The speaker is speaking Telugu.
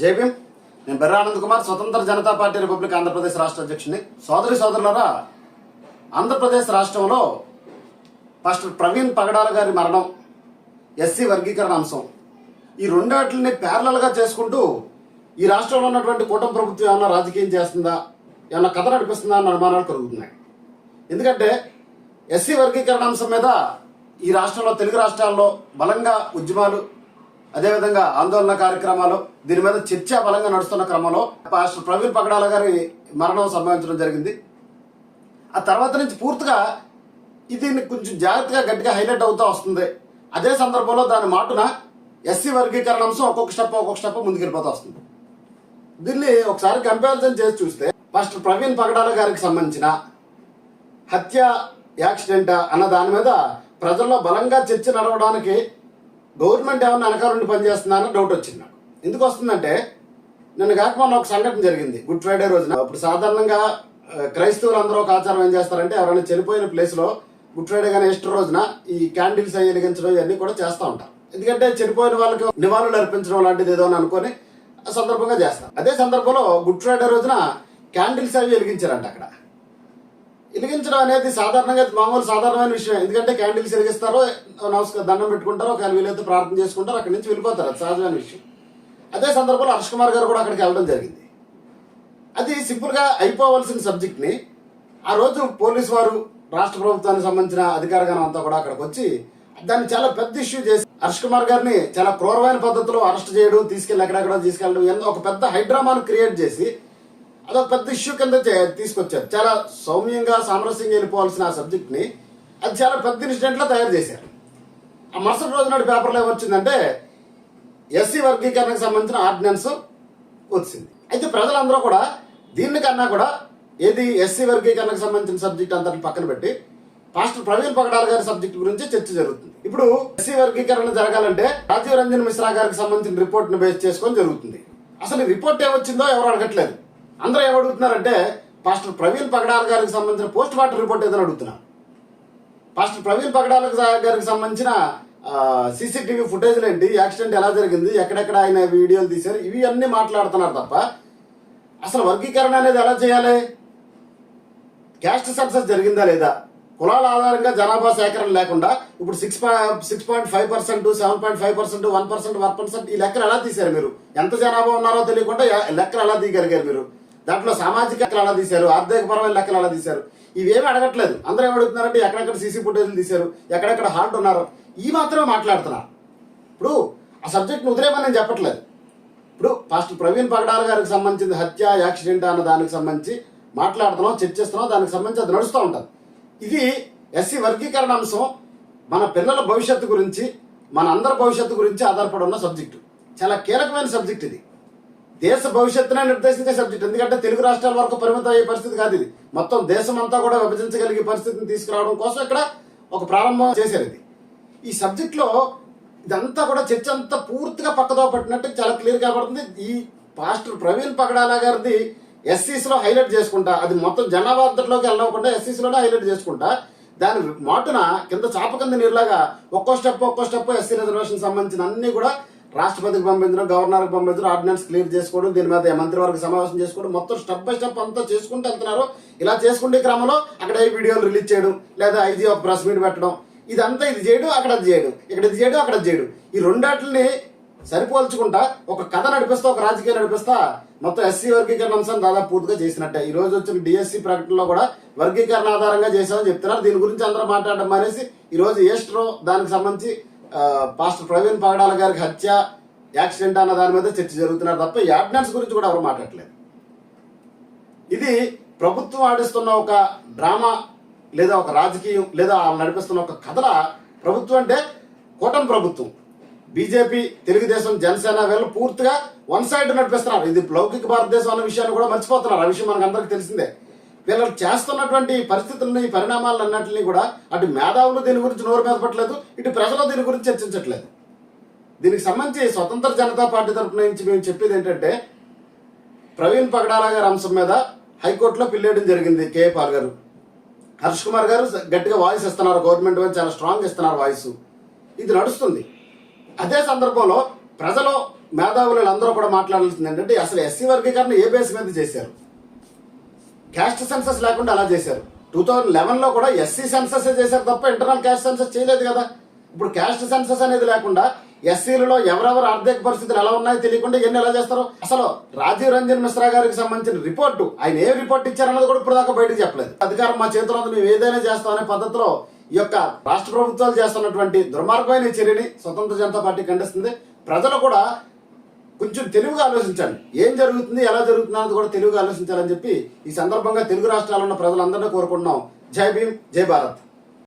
జైభీం నేను బెర్ర ఆనంద్ కుమార్ స్వతంత్ర జనతా పార్టీ రిపబ్లిక్ ఆంధ్రప్రదేశ్ రాష్ట్ర అధ్యక్షుని సోదరి సోదరులరా ఆంధ్రప్రదేశ్ రాష్ట్రంలో పాస్టర్ ప్రవీణ్ పగడాల గారి మరణం ఎస్సీ వర్గీకరణ అంశం. ఈ రెండాటిని ప్యారలల్గా చేసుకుంటూ ఈ రాష్ట్రంలో ఉన్నటువంటి కూటమి ప్రభుత్వం ఏమన్నా రాజకీయం చేస్తుందా? ఏమన్నా కథ నడిపిస్తుందా అన్న అనుమానాలు కలుగుతున్నాయి. ఎందుకంటే ఎస్సీ వర్గీకరణ అంశం మీద ఈ రాష్ట్రంలో తెలుగు రాష్ట్రాల్లో బలంగా ఉద్యమాలు అదేవిధంగా ఆందోళన కార్యక్రమాలు దీని మీద చర్చ బలంగా నడుస్తున్న క్రమంలో పాస్టర్ ప్రవీణ్ పగడాల గారి మరణం సంభవించడం జరిగింది. ఆ తర్వాత నుంచి పూర్తిగా ఇది కొంచెం జాగ్రత్తగా గట్టిగా హైలైట్ అవుతూ వస్తుంది. అదే సందర్భంలో దాని మాటున ఎస్సీ వర్గీకరణ అంశం ఒక్కొక్క స్టెప్ ఒక్కొక్క స్టెప్ ముందుకెళ్ళిపోతూ వస్తుంది. దీన్ని ఒకసారి కంపారిజన్ చేసి చూస్తే ఫస్ట్ ప్రవీణ్ పగడాల గారికి సంబంధించిన హత్య యాక్సిడెంట్ అన్న దాని మీద ప్రజల్లో బలంగా చర్చ నడవడానికి గవర్నమెంట్ ఏమన్నా అనకారుండి నుండి డౌట్ వచ్చింది నాకు. ఎందుకు వస్తుందంటే నిన్న కాక మొన్న ఒక సంఘటన జరిగింది గుడ్ ఫ్రైడే రోజున. ఇప్పుడు సాధారణంగా క్రైస్తవులు అందరూ ఒక ఆచారం ఏం చేస్తారంటే ఎవరైనా చనిపోయిన ప్లేస్లో గుడ్ ఫ్రైడే కానీ ఈస్టర్ రోజున ఈ క్యాండిల్స్ అవి వెలిగించడం ఇవన్నీ కూడా చేస్తూ ఉంటారు. ఎందుకంటే చనిపోయిన వాళ్ళకి నివాళులు అర్పించడం లాంటిది ఏదో అని అనుకొని ఆ సందర్భంగా చేస్తారు. అదే సందర్భంలో గుడ్ ఫ్రైడే రోజున క్యాండిల్స్ అవి వెలిగించారంట అక్కడ. వెలిగించడం అనేది సాధారణంగా మామూలు సాధారణమైన విషయం. ఎందుకంటే క్యాండిల్స్ వెలిగిస్తారో నమస్కారం దండం పెట్టుకుంటారో ఒకవేళ వీలైతే ప్రార్థన చేసుకుంటారో అక్కడి నుంచి వెళ్ళిపోతారు. అది సహజమైన విషయం. అదే సందర్భంలో హర్ష్ కుమార్ గారు కూడా అక్కడికి వెళ్ళడం జరిగింది. అది సింపుల్గా అయిపోవలసిన సబ్జెక్ట్ని ఆ రోజు పోలీసు వారు రాష్ట్ర ప్రభుత్వానికి సంబంధించిన అధికారగానం అంతా కూడా అక్కడికి వచ్చి దాన్ని చాలా పెద్ద ఇష్యూ చేసి హర్ష్ కుమార్ గారిని చాలా క్రూరమైన పద్ధతిలో అరెస్ట్ చేయడం తీసుకెళ్ళి ఎక్కడెక్కడ తీసుకెళ్ళడం ఎన్నో ఒక పెద్ద హైడ్రామాను క్రియేట్ చేసి అదొక పెద్ద ఇష్యూ కింద తీసుకొచ్చారు. చాలా సౌమ్యంగా సామరస్యంగా వెళ్ళిపోవాల్సిన ఆ సబ్జెక్ట్ని అది చాలా పెద్ద ఇన్సిడెంట్లో తయారు చేశారు. ఆ మరుసటి రోజు నాడు పేపర్లో ఏమొచ్చిందంటే ఎస్సీ వర్గీకరణకు సంబంధించిన ఆర్డినెన్స్ వచ్చింది. అయితే ప్రజలందరూ కూడా దీన్ని కన్నా కూడా ఏది ఎస్సీ వర్గీకరణకు సంబంధించిన సబ్జెక్ట్ అందరిని పక్కన పెట్టి పాస్టర్ ప్రవీణ్ పగడాల గారి సబ్జెక్ట్ గురించి చర్చ జరుగుతుంది. ఇప్పుడు ఎస్సీ వర్గీకరణ జరగాలంటే రాజీవ్ రంజన్ మిశ్రా గారికి సంబంధించిన రిపోర్ట్ను బేస్ చేసుకొని జరుగుతుంది. అసలు ఈ రిపోర్ట్ ఏమొచ్చిందో ఎవరు అడగట్లేదు. అందరూ ఏమడుగుతున్నారంటే పాస్టర్ ప్రవీణ్ పగడాల గారికి సంబంధించిన పోస్ట్ మార్టం రిపోర్ట్ ఏదైనా అడుగుతున్నారు. పాస్టర్ ప్రవీణ్ పగడాల గారికి సంబంధించిన సీసీటీవీ ఫుటేజ్లు ఏంటి యాక్సిడెంట్ ఎలా జరిగింది ఎక్కడెక్కడ ఆయన వీడియోలు తీశారు ఇవి అన్నీ మాట్లాడుతున్నారు తప్ప అసలు వర్గీకరణ అనేది ఎలా చేయాలి? క్యాస్ట్ సక్సెస్ జరిగిందా లేదా? కులాల ఆధారంగా జనాభా సేకరణ లేకుండా ఇప్పుడు six six point five percent seven point five percent one percent one percent ఈ లెక్కలు ఎలా తీశారు మీరు? ఎంత జనాభా ఉన్నారో తెలియకుండా లెక్కలు ఎలా తీయగలిగారు మీరు? దాంట్లో సామాజిక లెక్కలు అలా తీశారు ఆర్థికపరమైన లెక్కలు ఎలా తీశారు. ఇవేమి అడగట్లేదు. అందరూ ఏమడుగుతున్నారంటే ఎక్కడెక్కడ సీసీ ఫుటేజ్లు తీశారు ఎక్కడెక్కడ హార్ట్ ఉన్నారు ఈ మాత్రమే మాట్లాడుతున్నారు. ఇప్పుడు ఆ సబ్జెక్ట్ని ఉదరేమని నేను చెప్పట్లేదు. ఇప్పుడు ఫస్ట్ ప్రవీణ్ పగడాల గారికి సంబంధించిన హత్య యాక్సిడెంట్ అన్న దానికి సంబంధించి మాట్లాడుతున్నాం చర్చిస్తున్నాం దానికి సంబంధించి అది నడుస్తూ ఉంటుంది. ఇది ఎస్సీ వర్గీకరణ అంశం. మన పిల్లల భవిష్యత్తు గురించి మన అందరి భవిష్యత్తు గురించి ఆధారపడి ఉన్న సబ్జెక్టు. చాలా కీలకమైన సబ్జెక్ట్ ఇది. దేశ భవిష్యత్తునే నిర్దేశించే సబ్జెక్ట్ ఎందుకంటే తెలుగు రాష్ట్రాల వరకు పరిమితం అయ్యే పరిస్థితి కాదు ఇది. మొత్తం దేశం అంతా కూడా విభజించగలిగే పరిస్థితిని తీసుకురావడం కోసం ఇక్కడ ఒక ప్రారంభం చేశారు ఇది. ఈ సబ్జెక్ట్లో ఇదంతా కూడా చర్చ అంతా పూర్తిగా పక్కదో పట్టినట్టు చాలా క్లియర్ కనబడుతుంది ఈ పాస్టర్ ప్రవీణ్ పగడాల గారిది ఎస్సీస్లో హైలైట్ చేసుకుంటా. అది మొత్తం జనాభా అంతట్లోకి వెళ్ళకుండా ఎస్సీస్లోనే హైలైట్ చేసుకుంటా. దాని మాటున కింద చాప కింద నీరులాగా ఒక్కో స్టెప్ ఒక్కో స్టెప్ ఎస్సీ రిజర్వేషన్ సంబంధించిన అన్ని కూడా రాష్ట్రపతికి పంపించడం గవర్నర్కి పంపించడం ఆర్డినెన్స్ క్లియర్ చేసుకోవడం దీని మీద మంత్రివర్గ సమావేశం చేసుకోవడం మొత్తం స్టెప్ బై స్టెప్ అంతా చేసుకుంటూ వెళ్తున్నారు. ఇలా చేసుకుంటే క్రమంలో అక్కడ ఈ వీడియోలు రిలీజ్ చేయడం లేదా ఐజీ ఒక ప్రెస్ మీట్ పెట్టడం ఇదంతా ఇది చేయడం అక్కడ అది చేయడం ఇక్కడ ఇది చేయడం అక్కడ చేయడు చేయడం. ఈ రెండాటిని సరిపోల్చుకుంటా ఒక కథ నడిపిస్తా ఒక రాజకీయం నడిపిస్తా. మొత్తం ఎస్సీ వర్గీకరణ అంశాన్ని దాదాపు పూర్తిగా చేసినట్టే. ఈ రోజు వచ్చిన డిఎస్సీ ప్రకటనలో కూడా వర్గీకరణ ఆధారంగా చేశామని చెప్తున్నారు. దీని గురించి అందరూ మాట్లాడడం మానేసి ఈ రోజు ఏస్ట్రో దానికి సంబంధించి పాస్టర్ ప్రవీణ్ పగడాల గారికి హత్య యాక్సిడెంట్ అన్న దాని మీద చర్చ జరుగుతున్నారు తప్ప ఈ గురించి కూడా ఎవరు మాట్లాడలేదు ఇది ప్రభుత్వం ఆడిస్తున్న ఒక డ్రామా లేదా ఒక రాజకీయం లేదా వాళ్ళు నడిపిస్తున్న ఒక కథల ప్రభుత్వం అంటే కూటమి ప్రభుత్వం. బీజేపీ తెలుగుదేశం జనసేన వీళ్ళు పూర్తిగా వన్ సైడ్ నడిపిస్తున్నారు. ఇది లౌకిక భారతదేశం అన్న విషయాన్ని కూడా మర్చిపోతున్నారు. ఆ విషయం మనకు అందరికీ తెలిసిందే. వీళ్ళు చేస్తున్నటువంటి పరిస్థితులని ఈ పరిణామాలన్నింటినీ కూడా అటు మేధావులు దీని గురించి నోరు మీద పట్టలేదు ఇటు ప్రజలు దీని గురించి చర్చించట్లేదు. దీనికి సంబంధించి స్వతంత్ర జనతా పార్టీ తరఫున నుంచి మేము చెప్పేది ఏంటంటే ప్రవీణ్ పగడాల గారి అంశం మీద హైకోర్టులో పిల్లేయడం జరిగింది కేఏ పాల్ గారు. హర్ష్ కుమార్ గారు గట్టిగా వాయిస్ ఇస్తున్నారు గవర్నమెంట్ వైపు చాలా స్ట్రాంగ్ ఇస్తున్నారు వాయిస్. ఇది నడుస్తుంది. అదే సందర్భంలో ప్రజలు మేధావులు అందరూ కూడా మాట్లాడాల్సింది ఏంటంటే అసలు ఎస్సీ వర్గీకరణ ఏ బేస్ మీద చేశారు? క్యాస్ట్ సెన్సస్ లేకుండా అలా చేశారు. టూ థౌజండ్ లెవెన్లో కూడా ఎస్సీ సెన్సస్ చేశారు తప్ప ఇంటర్నల్ క్యాస్ట్ సెన్సస్ చేయలేదు కదా. ఇప్పుడు క్యాస్ట్ సెన్సస్ అనేది లేకుండా ఎస్సీలలో ఎవరెవరు ఆర్థిక పరిస్థితులు ఎలా ఉన్నాయో తెలియకుండా ఇవన్నీ ఎలా చేస్తారు? అసలు రాజీవ్ రంజన్ మిశ్రా గారికి సంబంధించిన రిపోర్టు ఆయన ఏ రిపోర్ట్ ఇచ్చారన్నది కూడా ఇప్పుడు దాకా బయటకు చెప్పలేదు. అధికారం మా చేతిలో ఉంది మేము ఏదైనా చేస్తామనే పద్ధతిలో ఈ యొక్క రాష్ట్ర ప్రభుత్వాలు చేస్తున్నటువంటి దుర్మార్గమైన చర్యని స్వతంత్ర జనతా పార్టీ ఖండిస్తుంది. ప్రజలు కూడా కొంచెం తెలుగుగా ఆలోచించండి ఏం జరుగుతుంది ఎలా జరుగుతుంది అన్నది కూడా తెలుగుగా ఆలోచించాలని చెప్పి ఈ సందర్భంగా తెలుగు రాష్ట్రాల్లో ఉన్న ప్రజలందరినీ కోరుకుంటున్నాం. జై భీమ్ జై భారత్.